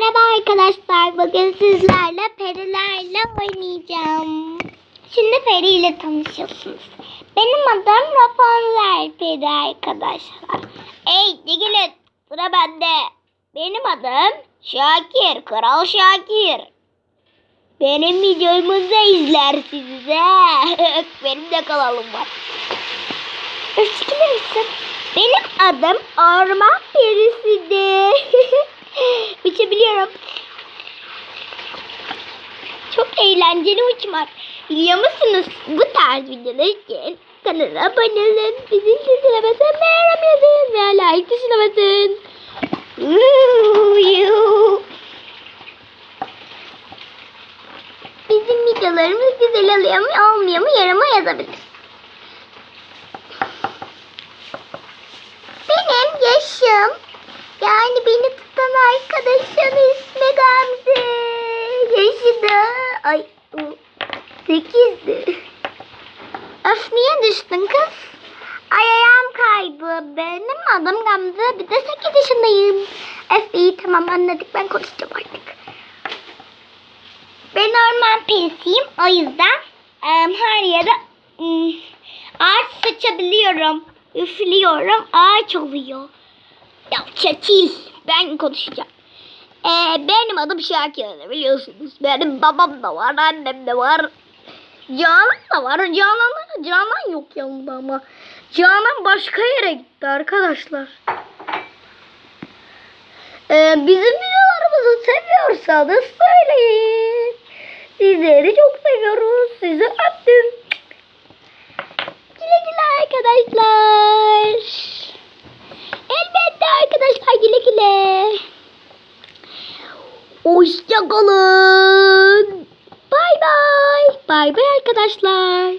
Merhaba arkadaşlar. Bugün sizlerle perilerle oynayacağım. Şimdi peri ile tanışıyorsunuz. Benim adım Rapunzel peri arkadaşlar. Ey Digilet sıra bende. Benim adım Şakir. Kral Şakir. Benim videomu da izlersiniz he. Benim de kanalım var. Öfkeli misin? Benim adım Orman Perisi'dir. Çok eğlenceli uçmak. Biliyor musunuz? Bu tarz videolar için kanala abone olun. Bizim tuşuna basın. Beğenme yazın. Ve like tuşuna basın. Bizim videolarımız güzel oluyor mu olmuyor mu yoruma yazabilirsiniz. Benim yaşım yani beni tutan arkadaşım ismi Gamze. Yaşı da ay o, sekizdi. Öf niye düştün kız? Ay ayağım kaydı. Benim adım Gamze. Bir de sekiz yaşındayım. Öf iyi tamam anladık ben konuşacağım artık. Ben orman perisiyim. O yüzden em, her yere em, ağaç saçabiliyorum. Üflüyorum. Ağaç oluyor. Ya çekil. Ben konuşacağım. Ee, benim adım Şakir biliyorsunuz. Benim babam da var, annem de var. Canan da var. Canan, Canan yok yanımda ama. Canan başka yere gitti arkadaşlar. Ee, bizim videolarımızı seviyorsanız söyleyin. Sizleri çok seviyoruz. Sizi öptüm. Hoşçakalın. Bay bay. Bay bay arkadaşlar.